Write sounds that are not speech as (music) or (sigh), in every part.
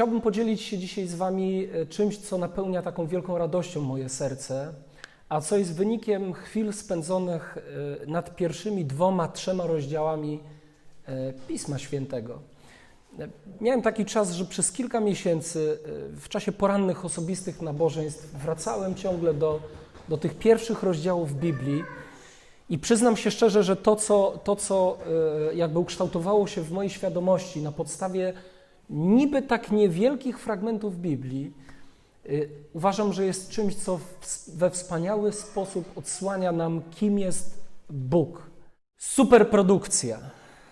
Chciałbym podzielić się dzisiaj z Wami e, czymś, co napełnia taką wielką radością moje serce, a co jest wynikiem chwil spędzonych e, nad pierwszymi dwoma, trzema rozdziałami e, Pisma Świętego. Miałem taki czas, że przez kilka miesięcy w czasie porannych osobistych nabożeństw wracałem ciągle do, do tych pierwszych rozdziałów Biblii. I przyznam się szczerze, że to, co, to, co jakby ukształtowało się w mojej świadomości na podstawie niby tak niewielkich fragmentów Biblii, y, uważam, że jest czymś, co we wspaniały sposób odsłania nam, kim jest Bóg. Superprodukcja.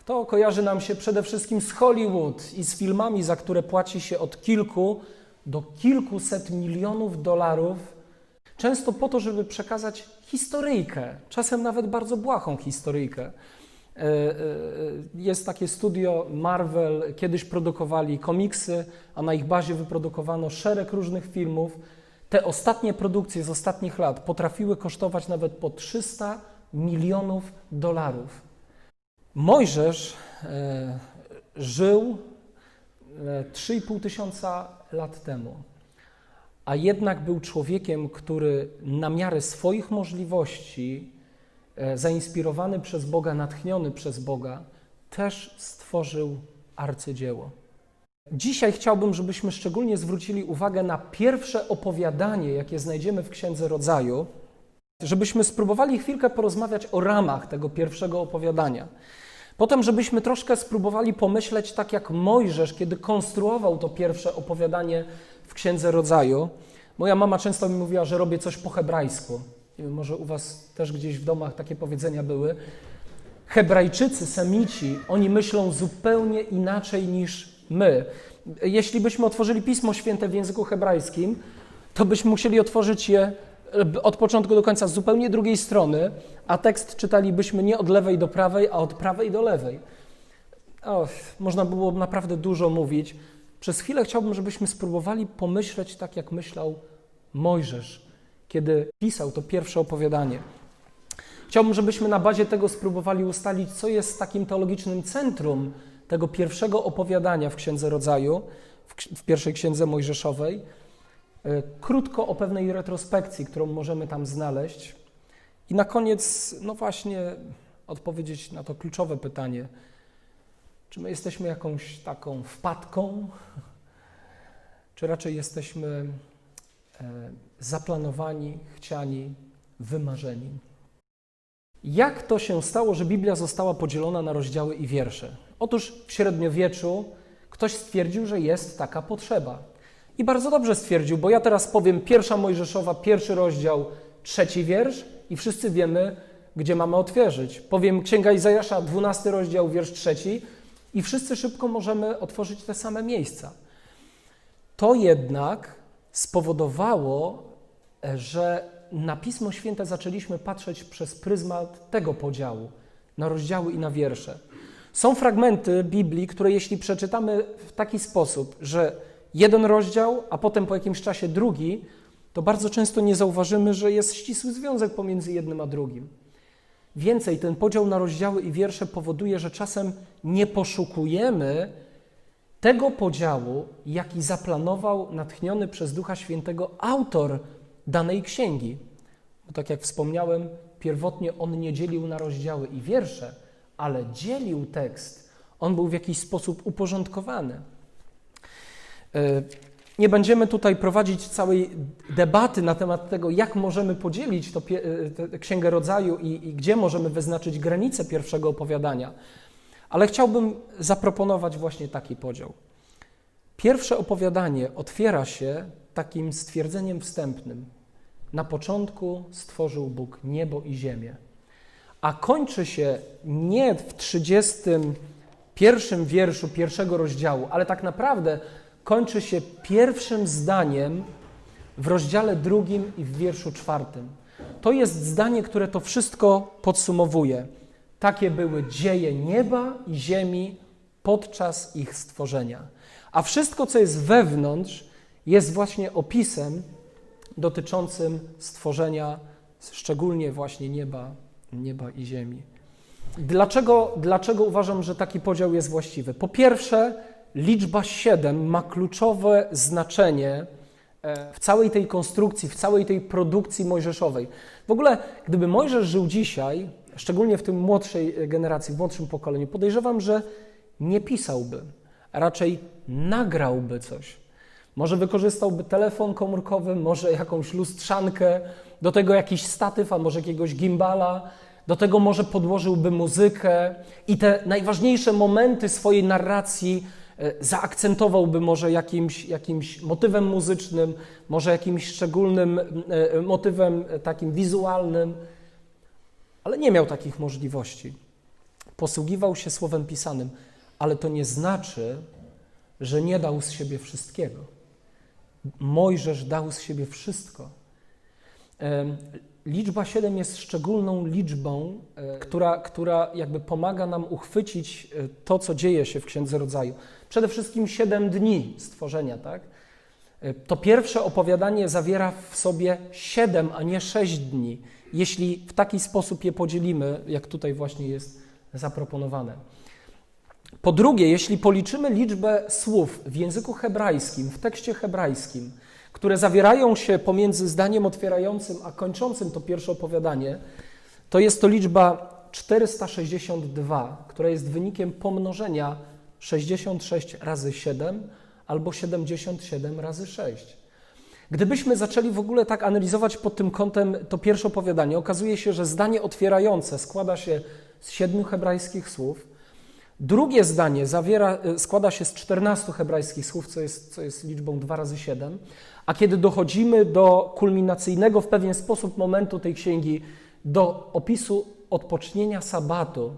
To kojarzy nam się przede wszystkim z Hollywood i z filmami, za które płaci się od kilku do kilkuset milionów dolarów, często po to, żeby przekazać historyjkę, czasem nawet bardzo błahą historyjkę. E, e, Jest takie studio Marvel, kiedyś produkowali komiksy, a na ich bazie wyprodukowano szereg różnych filmów. Te ostatnie produkcje z ostatnich lat potrafiły kosztować nawet po 300 milionów dolarów. Mojżesz e, żył e, 3,5 tysiąca lat temu, a jednak był człowiekiem, który na miarę swoich możliwości zainspirowany przez Boga, natchniony przez Boga, też stworzył arcydzieło. Dzisiaj chciałbym, żebyśmy szczególnie zwrócili uwagę na pierwsze opowiadanie, jakie znajdziemy w Księdze Rodzaju, żebyśmy spróbowali chwilkę porozmawiać o ramach tego pierwszego opowiadania. Potem, żebyśmy troszkę spróbowali pomyśleć tak jak Mojżesz, kiedy konstruował to pierwsze opowiadanie w Księdze Rodzaju. Moja mama często mi mówiła, że robię coś po hebrajsku. Nie wiem, może u Was też gdzieś w domach takie powiedzenia były. Hebrajczycy, Semici, oni myślą zupełnie inaczej niż my. Jeśli byśmy otworzyli Pismo Święte w języku hebrajskim, to byśmy musieli otworzyć je e, od początku do końca z zupełnie drugiej strony, a tekst czytalibyśmy nie od lewej do prawej, a od prawej do lewej. O, można było naprawdę dużo mówić. Przez chwilę chciałbym, żebyśmy spróbowali pomyśleć tak, jak myślał Mojżesz, kiedy pisał to pierwsze opowiadanie. Chciałbym, żebyśmy na bazie tego spróbowali ustalić, co jest takim teologicznym centrum tego pierwszego opowiadania w Księdze Rodzaju, w, pierwszej Księdze Mojżeszowej. E, Krótko o pewnej retrospekcji, którą możemy tam znaleźć. I na koniec, no właśnie, odpowiedzieć na to kluczowe pytanie: czy my jesteśmy jakąś taką wpadką, czy raczej jesteśmy e, zaplanowani, chciani, wymarzeni? Jak to się stało, że Biblia została podzielona na rozdziały i wiersze? Otóż w średniowieczu ktoś stwierdził, że jest taka potrzeba. I bardzo dobrze stwierdził, bo ja teraz powiem pierwsza Mojżeszowa, pierwszy rozdział, trzeci wiersz i wszyscy wiemy, gdzie mamy otworzyć. Powiem Księga Izajasza, dwunasty rozdział, wiersz trzeci i wszyscy szybko możemy otworzyć te same miejsca. To jednak spowodowało, e, że na Pismo Święte zaczęliśmy patrzeć przez pryzmat tego podziału na rozdziały i na wiersze. Są fragmenty Biblii, które jeśli przeczytamy w taki sposób, że jeden rozdział, a potem po jakimś czasie drugi, to bardzo często nie zauważymy, że jest ścisły związek pomiędzy jednym a drugim. Więcej, ten podział na rozdziały i wiersze powoduje, że czasem nie poszukujemy tego podziału, jaki zaplanował natchniony przez Ducha Świętego autor danej księgi. Bo tak jak wspomniałem, pierwotnie on nie dzielił na rozdziały i wiersze, ale dzielił tekst. On był w jakiś sposób uporządkowany. E, Nie będziemy tutaj prowadzić całej debaty na temat tego, jak możemy podzielić to e, Księgę Rodzaju i, i gdzie możemy wyznaczyć granice pierwszego opowiadania, ale chciałbym zaproponować właśnie taki podział. Pierwsze opowiadanie otwiera się takim stwierdzeniem wstępnym. Na początku stworzył Bóg niebo i ziemię, a kończy się nie w 31 wierszu pierwszego rozdziału, ale tak naprawdę kończy się pierwszym zdaniem w rozdziale drugim i w wierszu czwartym. To jest zdanie, które to wszystko podsumowuje. Takie były dzieje nieba i ziemi podczas ich stworzenia. A wszystko, co jest wewnątrz, jest właśnie opisem dotyczącym stworzenia, szczególnie właśnie nieba, nieba i ziemi. Dlaczego, dlaczego uważam, że taki podział jest właściwy? Po pierwsze, liczba 7 ma kluczowe znaczenie e, w całej tej konstrukcji, w całej tej produkcji mojżeszowej. W ogóle, gdyby Mojżesz żył dzisiaj, szczególnie w tym młodszej generacji, w młodszym pokoleniu, podejrzewam, że nie pisałby, a raczej nagrałby coś. Może wykorzystałby telefon komórkowy, może jakąś lustrzankę, do tego jakiś statyw, a może jakiegoś gimbala, do tego może podłożyłby muzykę i te najważniejsze momenty swojej narracji e, zaakcentowałby może jakimś, jakimś motywem muzycznym, może jakimś szczególnym e, motywem e, takim wizualnym, ale nie miał takich możliwości. Posługiwał się słowem pisanym, ale to nie znaczy, że nie dał z siebie wszystkiego. Mojżesz dał z siebie wszystko. Liczba 7 jest szczególną liczbą, e, która, która jakby pomaga nam uchwycić e, to, co dzieje się w Księdze Rodzaju. Przede wszystkim 7 dni stworzenia, tak? E, to pierwsze opowiadanie zawiera w sobie 7, a nie 6 dni, jeśli w taki sposób je podzielimy, jak tutaj właśnie jest zaproponowane. Po drugie, jeśli policzymy liczbę słów w języku hebrajskim, w tekście hebrajskim, które zawierają się pomiędzy zdaniem otwierającym a kończącym to pierwsze opowiadanie, to jest to liczba 462, która jest wynikiem pomnożenia 66 razy 7 albo 77 razy 6. Gdybyśmy zaczęli w ogóle tak analizować pod tym kątem to pierwsze opowiadanie, okazuje się, że zdanie otwierające składa się z siedmiu hebrajskich słów, Drugie zdanie zawiera, e, składa się z 14 hebrajskich słów, co jest, co jest liczbą 2 razy 7, a kiedy dochodzimy do kulminacyjnego w pewien sposób momentu tej księgi, do opisu odpocznienia sabatu,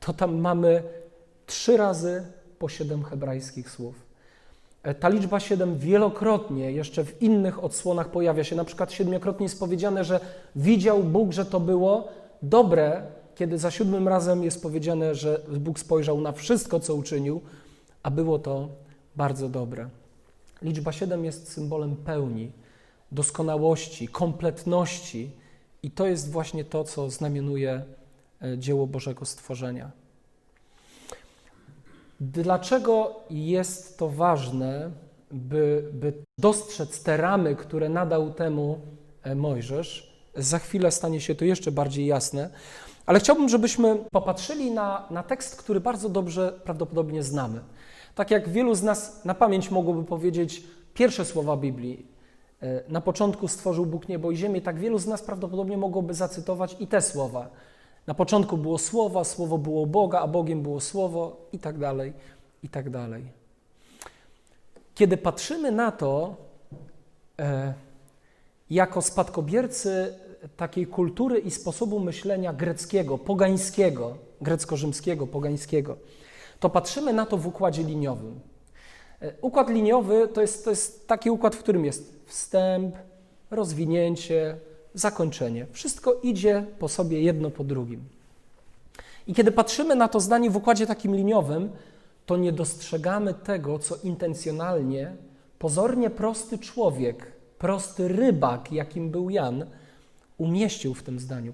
to tam mamy trzy razy po siedem hebrajskich słów. E, ta liczba 7 wielokrotnie jeszcze w innych odsłonach pojawia się. Na przykład siedmiokrotnie jest powiedziane, że widział Bóg, że to było dobre, kiedy za siódmym razem jest powiedziane, że Bóg spojrzał na wszystko, co uczynił, a było to bardzo dobre. Liczba 7 jest symbolem pełni, doskonałości, kompletności i to jest właśnie to, co znamionuje e, dzieło Bożego stworzenia. Dlaczego jest to ważne, by, by dostrzec te ramy, które nadał temu e, Mojżesz? Za chwilę stanie się to jeszcze bardziej jasne. Ale chciałbym, żebyśmy popatrzyli na, na tekst, który bardzo dobrze prawdopodobnie znamy. Tak jak wielu z nas na pamięć mogłoby powiedzieć pierwsze słowa Biblii. E, na początku stworzył Bóg niebo i ziemię, tak wielu z nas prawdopodobnie mogłoby zacytować i te słowa. Na początku było słowa, słowo było Boga, a Bogiem było słowo i tak dalej, i tak dalej. Kiedy patrzymy na to, e, jako spadkobiercy takiej kultury i sposobu myślenia greckiego, pogańskiego, grecko-rzymskiego, pogańskiego, to patrzymy na to w układzie liniowym. E, układ liniowy to jest, to jest taki układ, w którym jest wstęp, rozwinięcie, zakończenie. Wszystko idzie po sobie jedno po drugim. I kiedy patrzymy na to zdanie w układzie takim liniowym, to nie dostrzegamy tego, co intencjonalnie pozornie prosty człowiek, prosty rybak, jakim był Jan, umieścił w tym zdaniu.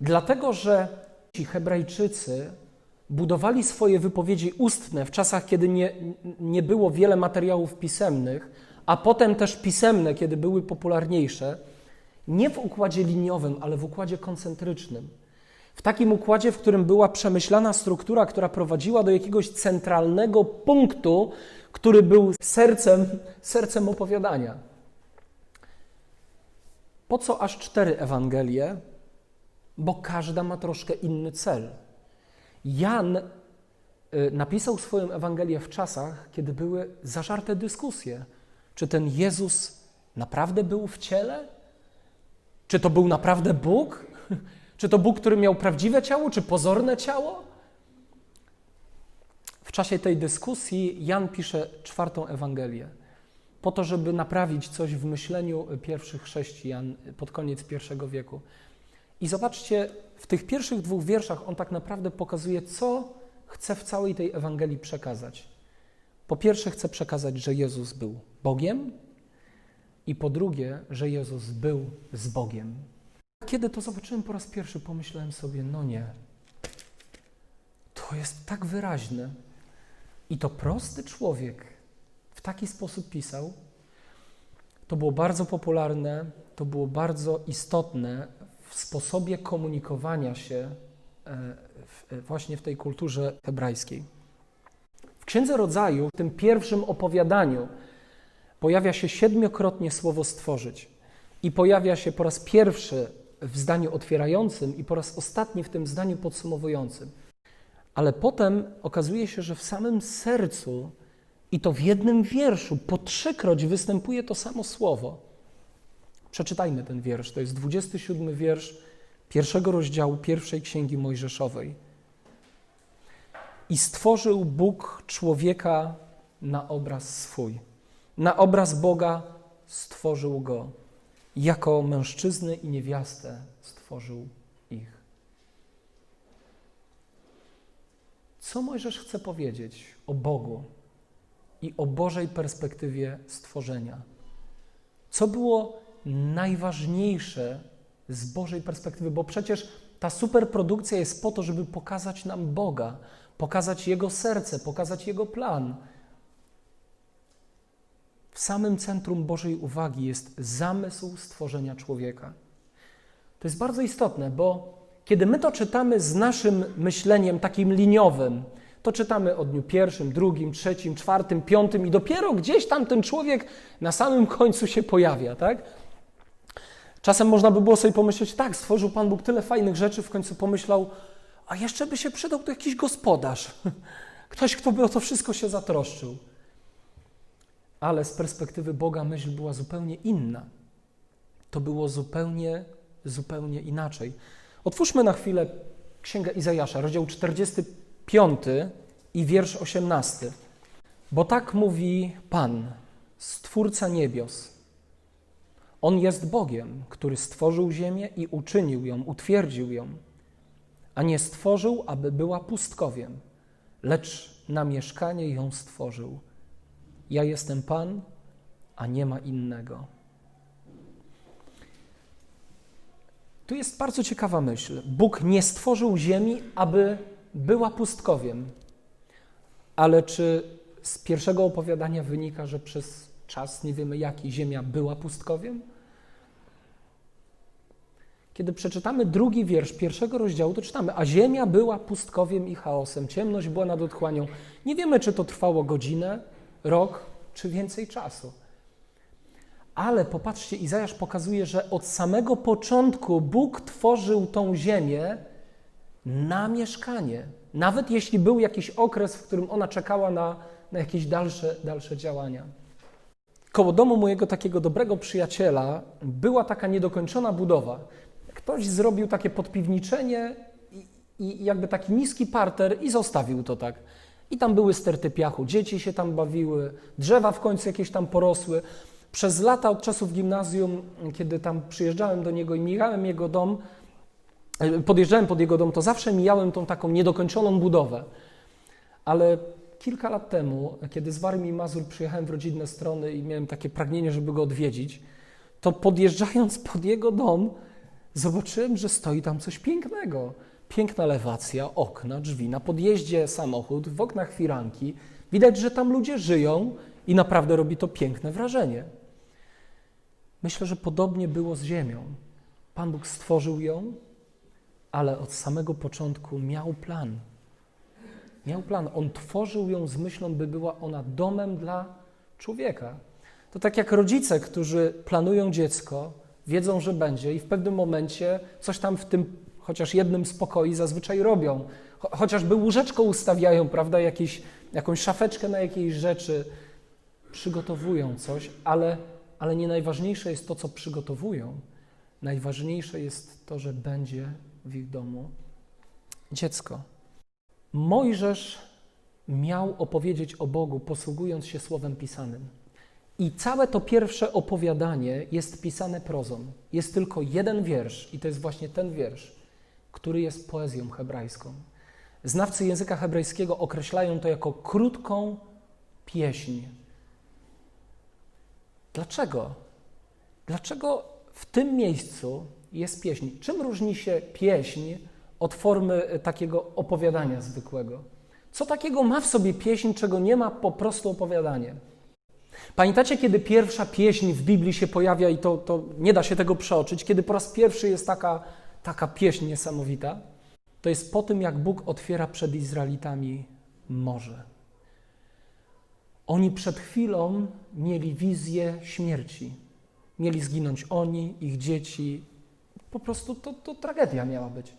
Dlatego, że ci Hebrajczycy budowali swoje wypowiedzi ustne w czasach, kiedy nie, nie było wiele materiałów pisemnych, a potem też pisemne, kiedy były popularniejsze, nie w układzie liniowym, ale w układzie koncentrycznym. W takim układzie, w którym była przemyślana struktura, która prowadziła do jakiegoś centralnego punktu, który był sercem, sercem opowiadania. Po co aż cztery Ewangelie? Bo każda ma troszkę inny cel. Jan y, napisał swoją Ewangelię w czasach, kiedy były zażarte dyskusje. Czy ten Jezus naprawdę był w ciele? Czy to był naprawdę Bóg? (laughs) Czy to Bóg, który miał prawdziwe ciało, czy pozorne ciało? W czasie tej dyskusji Jan pisze czwartą Ewangelię po to, żeby naprawić coś w myśleniu pierwszych chrześcijan pod koniec I wieku. I zobaczcie, w tych pierwszych dwóch wierszach on tak naprawdę pokazuje, co chce w całej tej Ewangelii przekazać. Po pierwsze, chce przekazać, że Jezus był Bogiem, i po drugie, że Jezus był z Bogiem. Kiedy to zobaczyłem po raz pierwszy, pomyślałem sobie, no nie, to jest tak wyraźne. I to prosty człowiek w taki sposób pisał. To było bardzo popularne, to było bardzo istotne w sposobie komunikowania się e, w, właśnie w tej kulturze hebrajskiej. W Księdze Rodzaju, w tym pierwszym opowiadaniu, pojawia się siedmiokrotnie słowo stworzyć. I pojawia się po raz pierwszy w zdaniu otwierającym i po raz ostatni w tym zdaniu podsumowującym. Ale potem okazuje się, że w samym sercu i to w jednym wierszu po trzykroć występuje to samo słowo. Przeczytajmy ten wiersz. To jest 27 wiersz pierwszego rozdziału pierwszej księgi Mojżeszowej. I stworzył Bóg człowieka na obraz swój. Na obraz Boga stworzył go. Jako mężczyznę i niewiastę stworzył ich. Co Mojżesz chce powiedzieć o Bogu i o Bożej perspektywie stworzenia? Co było najważniejsze z Bożej perspektywy? Bo przecież ta superprodukcja jest po to, żeby pokazać nam Boga, pokazać Jego serce, pokazać Jego plan. W samym centrum Bożej uwagi jest zamysł stworzenia człowieka. To jest bardzo istotne, bo kiedy my to czytamy z naszym myśleniem takim liniowym, to czytamy o dniu pierwszym, drugim, trzecim, czwartym, piątym i dopiero gdzieś tam ten człowiek na samym końcu się pojawia, tak? Czasem można by było sobie pomyśleć, tak, stworzył Pan Bóg tyle fajnych rzeczy, w końcu pomyślał, a jeszcze by się przydał tu jakiś gospodarz, (laughs) ktoś, kto by o to wszystko się zatroszczył. Ale z perspektywy Boga myśl była zupełnie inna. To było zupełnie, zupełnie inaczej. Otwórzmy na chwilę Księgę Izajasza, rozdział 45 i wiersz 18. Bo tak mówi Pan, Stwórca niebios. On jest Bogiem, który stworzył ziemię i uczynił ją, utwierdził ją, a nie stworzył, aby była pustkowiem, lecz na mieszkanie ją stworzył. Ja jestem Pan, a nie ma innego. Tu jest bardzo ciekawa myśl. Bóg nie stworzył ziemi, aby była pustkowiem. Ale czy z pierwszego opowiadania wynika, że przez czas nie wiemy jaki ziemia była pustkowiem? Kiedy przeczytamy drugi wiersz pierwszego rozdziału, to czytamy, a ziemia była pustkowiem i chaosem, ciemność była nad otchłanią. Nie wiemy, czy to trwało godzinę, rok, czy więcej czasu. Ale popatrzcie, Izajasz pokazuje, że od samego początku Bóg tworzył tą ziemię na mieszkanie. Nawet jeśli był jakiś okres, w którym ona czekała na, na jakieś dalsze, dalsze działania. Koło domu mojego takiego dobrego przyjaciela była taka niedokończona budowa. Ktoś zrobił takie podpiwniczenie i, i jakby taki niski parter i zostawił to tak. I tam były sterty piachu, dzieci się tam bawiły, drzewa w końcu jakieś tam porosły. Przez lata od czasów gimnazjum, kiedy tam przyjeżdżałem do niego i mijałem jego dom, e, podjeżdżałem pod jego dom, to zawsze mijałem tą taką niedokończoną budowę. Ale kilka lat temu, kiedy z Warmii i Mazur przyjechałem w rodzinne strony i miałem takie pragnienie, żeby go odwiedzić, to podjeżdżając pod jego dom, zobaczyłem, że stoi tam coś pięknego. Piękna lewacja, okna, drzwi, na podjeździe samochód, w oknach firanki. Widać, że tam ludzie żyją i naprawdę robi to piękne wrażenie. Myślę, że podobnie było z Ziemią. Pan Bóg stworzył ją, ale od samego początku miał plan. Miał plan. On tworzył ją z myślą, by była ona domem dla człowieka. To tak jak rodzice, którzy planują dziecko, wiedzą, że będzie i w pewnym momencie coś tam w tym chociaż jednym z pokoi zazwyczaj robią. Chociażby łóżeczko ustawiają, prawda, jakieś, jakąś szafeczkę na jakiejś rzeczy, przygotowują coś, ale, ale nie najważniejsze jest to, co przygotowują. Najważniejsze jest to, że będzie w ich domu dziecko. Mojżesz miał opowiedzieć o Bogu, posługując się słowem pisanym. I całe to pierwsze opowiadanie jest pisane prozą. Jest tylko jeden wiersz, i to jest właśnie ten wiersz, który jest poezją hebrajską. Znawcy języka hebrajskiego określają to jako krótką pieśń. Dlaczego? Dlaczego w tym miejscu jest pieśń? Czym różni się pieśń od formy takiego opowiadania zwykłego? Co takiego ma w sobie pieśń, czego nie ma po prostu opowiadanie? Pamiętacie, kiedy pierwsza pieśń w Biblii się pojawia i to, to nie da się tego przeoczyć, kiedy po raz pierwszy jest taka, taka pieśń niesamowita? To jest po tym, jak Bóg otwiera przed Izraelitami morze. Oni przed chwilą mieli wizję śmierci. Mieli zginąć oni, ich dzieci. Po prostu to, to tragedia miała być.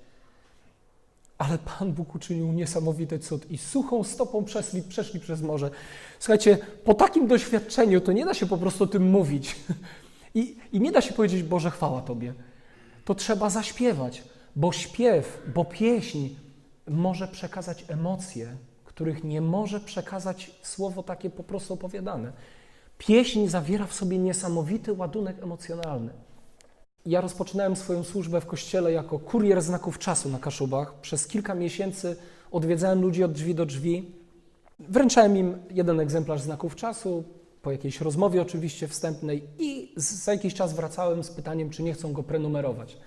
Ale Pan Bóg uczynił niesamowity cud i suchą stopą przeszli, przeszli przez morze. Słuchajcie, po takim doświadczeniu to nie da się po prostu o tym mówić. I, I nie da się powiedzieć, Boże, chwała Tobie. To trzeba zaśpiewać, bo śpiew, bo pieśń może przekazać emocje, których nie może przekazać słowo takie po prostu opowiadane. Pieśń zawiera w sobie niesamowity ładunek emocjonalny. Ja rozpoczynałem swoją służbę w kościele jako kurier znaków czasu na Kaszubach. Przez kilka miesięcy odwiedzałem ludzi od drzwi do drzwi. Wręczałem im jeden egzemplarz znaków czasu, po jakiejś rozmowie oczywiście wstępnej i za jakiś czas wracałem z pytaniem, czy nie chcą go prenumerować.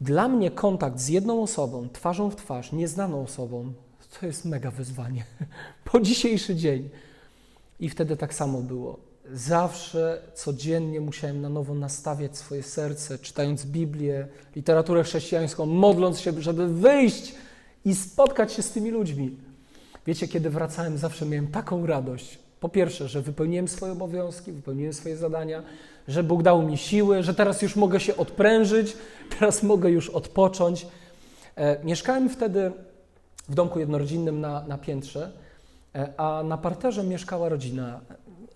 Dla mnie kontakt z jedną osobą, twarzą w twarz, nieznaną osobą, to jest mega wyzwanie. (laughs) Po dzisiejszy dzień. I wtedy tak samo było. Zawsze, codziennie musiałem na nowo nastawiać swoje serce, czytając Biblię, literaturę chrześcijańską, modląc się, żeby wyjść i spotkać się z tymi ludźmi. Wiecie, kiedy wracałem, zawsze miałem taką radość. Po pierwsze, że wypełniłem swoje obowiązki, wypełniłem swoje zadania, że Bóg dał mi siły, że teraz już mogę się odprężyć, (laughs) teraz mogę już odpocząć. E, mieszkałem wtedy w domku jednorodzinnym na, na piętrze, e, a na parterze mieszkała rodzina.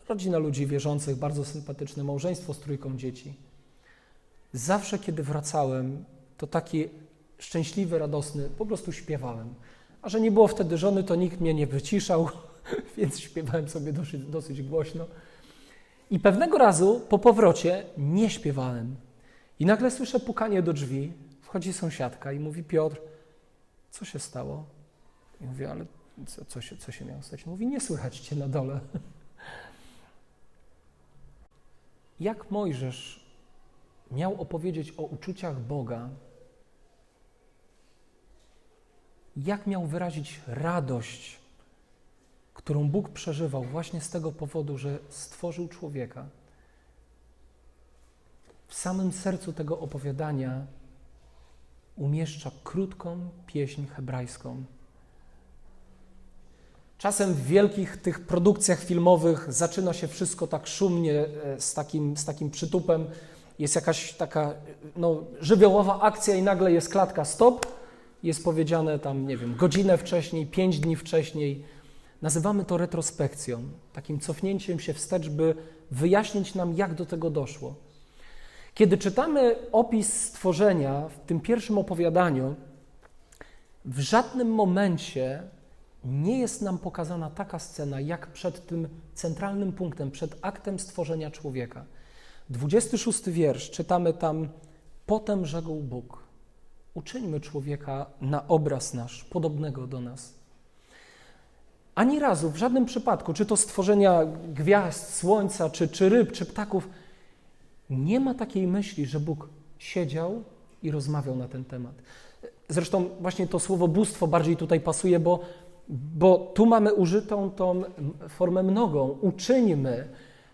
Rodzina ludzi wierzących, bardzo sympatyczne małżeństwo z trójką dzieci. Zawsze, kiedy wracałem, to taki szczęśliwy, radosny, po prostu śpiewałem. A że nie było wtedy żony, to nikt mnie nie wyciszał, (laughs) więc śpiewałem sobie dosyć, dosyć głośno. I pewnego razu po powrocie nie śpiewałem. I nagle słyszę pukanie do drzwi. Wchodzi sąsiadka i mówi: Piotr, co się stało? I mówię: Ale co, co, się, co się miało stać? Mówi: Nie słychać cię na dole. (laughs) Jak Mojżesz miał opowiedzieć o uczuciach Boga, jak miał wyrazić radość, którą Bóg przeżywał właśnie z tego powodu, że stworzył człowieka. W samym sercu tego opowiadania umieszcza krótką pieśń hebrajską. Czasem w wielkich tych produkcjach filmowych zaczyna się wszystko tak szumnie, e, z takim, z takim przytupem. Jest jakaś taka no, żywiołowa akcja i nagle jest klatka stop. Jest powiedziane tam, nie wiem, godzinę wcześniej, pięć dni wcześniej. Nazywamy to retrospekcją, takim cofnięciem się wstecz, by wyjaśnić nam, jak do tego doszło. Kiedy czytamy opis stworzenia w tym pierwszym opowiadaniu, w żadnym momencie nie jest nam pokazana taka scena, jak przed tym centralnym punktem, przed aktem stworzenia człowieka. 26 wiersz, czytamy tam: Potem rzekł Bóg: Uczyńmy człowieka na obraz nasz, podobnego do nas. Ani razu, w żadnym przypadku, czy to stworzenia gwiazd, słońca, czy, czy ryb, czy ptaków, nie ma takiej myśli, że Bóg siedział i rozmawiał na ten temat. Zresztą właśnie to słowo bóstwo bardziej tutaj pasuje, bo bo tu mamy użytą tą formę mnogą. Uczyńmy.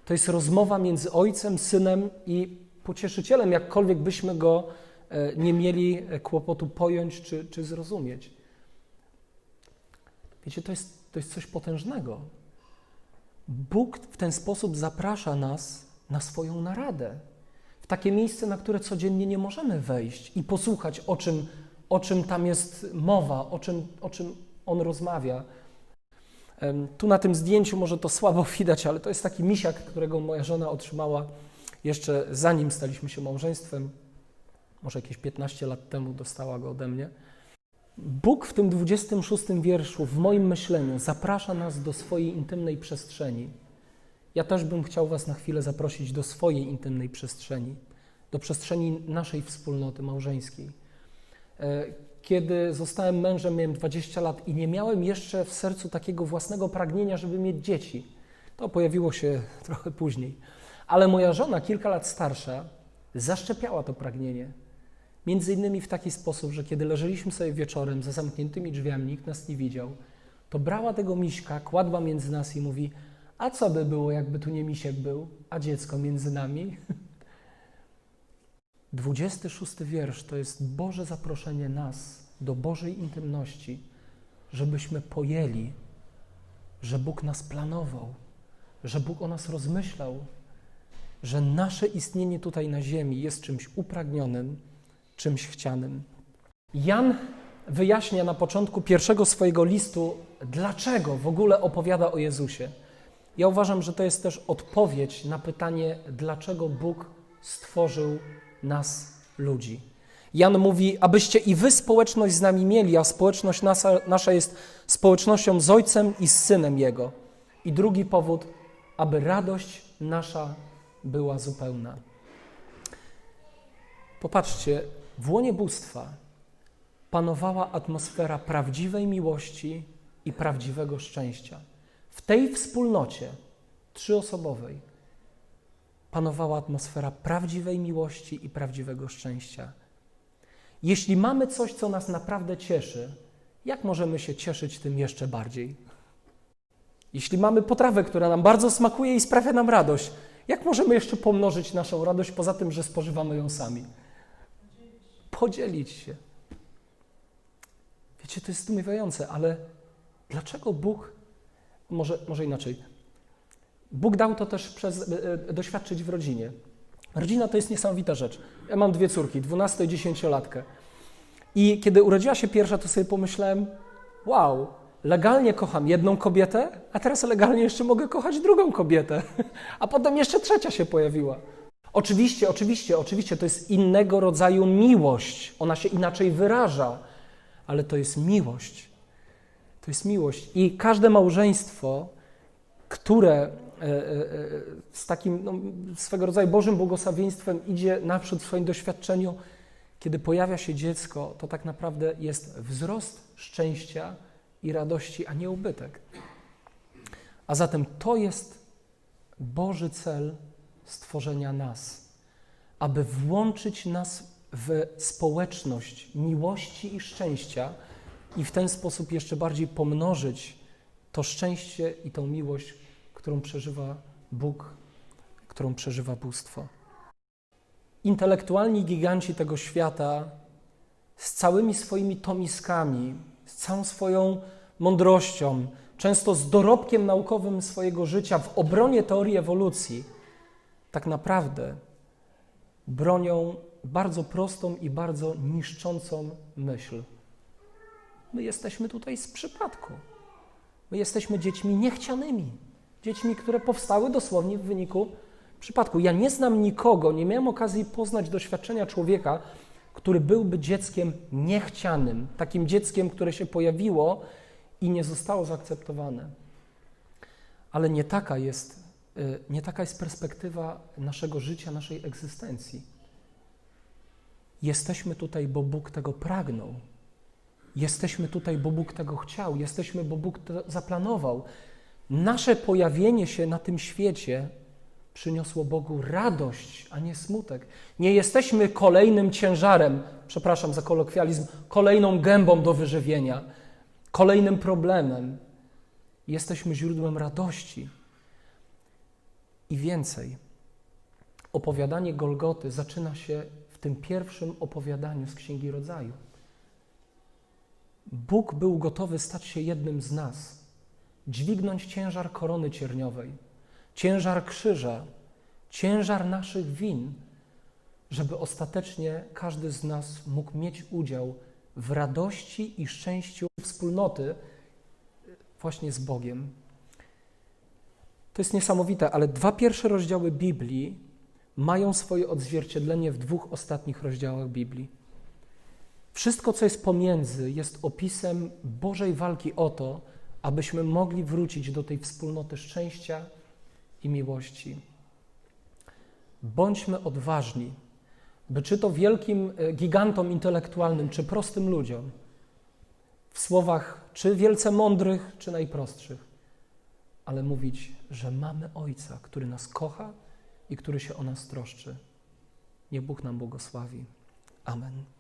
To jest rozmowa między ojcem, synem i pocieszycielem, jakkolwiek byśmy go e, nie mieli kłopotu pojąć czy, czy zrozumieć. Wiecie, to jest, to jest coś potężnego. Bóg w ten sposób zaprasza nas na swoją naradę, w takie miejsce, na które codziennie nie możemy wejść i posłuchać, o czym, o czym tam jest mowa, o czym, o czym on rozmawia. Tu na tym zdjęciu może to słabo (laughs) widać, ale to jest taki misiak, którego moja żona otrzymała jeszcze zanim staliśmy się małżeństwem. Może jakieś 15 lat temu dostała go ode mnie. Bóg w tym 26 wierszu, w moim myśleniu, zaprasza nas do swojej intymnej przestrzeni. Ja też bym chciał Was na chwilę zaprosić do swojej intymnej przestrzeni, do przestrzeni naszej wspólnoty małżeńskiej. E, kiedy zostałem mężem, miałem 20 lat i nie miałem jeszcze w sercu takiego własnego pragnienia, żeby mieć dzieci. To pojawiło się trochę później. Ale moja żona, kilka lat starsza, zaszczepiała to pragnienie. Między innymi w taki sposób, że kiedy leżeliśmy sobie wieczorem za zamkniętymi drzwiami, nikt nas nie widział, to brała tego miśka, kładła między nas i mówi: A co by było, jakby tu nie misiek był, a dziecko między nami? (laughs) 26 wiersz to jest Boże zaproszenie nas do Bożej intymności, żebyśmy pojęli, że Bóg nas planował, że Bóg o nas rozmyślał, że nasze istnienie tutaj na ziemi jest czymś upragnionym, czymś chcianym. Jan wyjaśnia na początku pierwszego swojego listu, dlaczego w ogóle opowiada o Jezusie. Ja uważam, że to jest też odpowiedź na pytanie, dlaczego Bóg stworzył nas, ludzi. Jan mówi, abyście i wy społeczność z nami mieli, a społeczność nasza, nasza jest społecznością z Ojcem i z Synem Jego. I drugi powód, aby radość nasza była zupełna. Popatrzcie, w łonie bóstwa panowała atmosfera prawdziwej miłości i prawdziwego szczęścia. W tej wspólnocie trzyosobowej panowała atmosfera prawdziwej miłości i prawdziwego szczęścia. Jeśli mamy coś, co nas naprawdę cieszy, jak możemy się cieszyć tym jeszcze bardziej? Jeśli mamy potrawę, która nam bardzo smakuje i sprawia nam radość, jak możemy jeszcze pomnożyć naszą radość poza tym, że spożywamy ją sami? Podzielić się. Wiecie, to jest zdumiewające, ale dlaczego Bóg, może, może inaczej, Bóg dał to też przez, e, doświadczyć w rodzinie. Rodzina to jest niesamowita rzecz. Ja mam dwie córki, 12 i 10-latkę. I kiedy urodziła się pierwsza, to sobie pomyślałem, wow, legalnie kocham jedną kobietę, a teraz legalnie jeszcze mogę kochać drugą kobietę. (laughs) A potem jeszcze trzecia się pojawiła. Oczywiście, oczywiście, oczywiście to jest innego rodzaju miłość. Ona się inaczej wyraża, ale to jest miłość. To jest miłość. I każde małżeństwo, które e, e, e, z takim no, swego rodzaju Bożym błogosławieństwem idzie naprzód w swoim doświadczeniu, kiedy pojawia się dziecko, to tak naprawdę jest wzrost szczęścia i radości, a nie ubytek. A zatem to jest Boży cel stworzenia nas, aby włączyć nas w społeczność miłości i szczęścia i w ten sposób jeszcze bardziej pomnożyć to szczęście i tą miłość, którą przeżywa Bóg, którą przeżywa bóstwo. Intelektualni giganci tego świata z całymi swoimi tomiskami, z całą swoją mądrością, często z dorobkiem naukowym swojego życia w obronie teorii ewolucji, tak naprawdę bronią bardzo prostą i bardzo niszczącą myśl. My jesteśmy tutaj z przypadku. My jesteśmy dziećmi niechcianymi, dziećmi, które powstały dosłownie w wyniku przypadku. Ja nie znam nikogo, nie miałem okazji poznać doświadczenia człowieka, który byłby dzieckiem niechcianym, takim dzieckiem, które się pojawiło i nie zostało zaakceptowane. Ale nie taka jest, nie taka jest perspektywa naszego życia, naszej egzystencji. Jesteśmy tutaj, bo Bóg tego pragnął. Jesteśmy tutaj, bo Bóg tego chciał. Jesteśmy, bo Bóg to zaplanował. Nasze pojawienie się na tym świecie przyniosło Bogu radość, a nie smutek. Nie jesteśmy kolejnym ciężarem, przepraszam za kolokwializm, kolejną gębą do wyżywienia, kolejnym problemem. Jesteśmy źródłem radości. I więcej. Opowiadanie Golgoty zaczyna się w tym pierwszym opowiadaniu z Księgi Rodzaju. Bóg był gotowy stać się jednym z nas, dźwignąć ciężar korony cierniowej ciężar krzyża, ciężar naszych win, żeby ostatecznie każdy z nas mógł mieć udział w radości i szczęściu wspólnoty właśnie z Bogiem. To jest niesamowite, ale dwa pierwsze rozdziały Biblii mają swoje odzwierciedlenie w dwóch ostatnich rozdziałach Biblii. Wszystko, co jest pomiędzy, jest opisem Bożej walki o to, abyśmy mogli wrócić do tej wspólnoty szczęścia i miłości. Bądźmy odważni, by czy to wielkim e, gigantom intelektualnym, czy prostym ludziom, w słowach czy wielce mądrych, czy najprostszych, ale mówić, że mamy Ojca, który nas kocha i który się o nas troszczy. Niech Bóg nam błogosławi. Amen.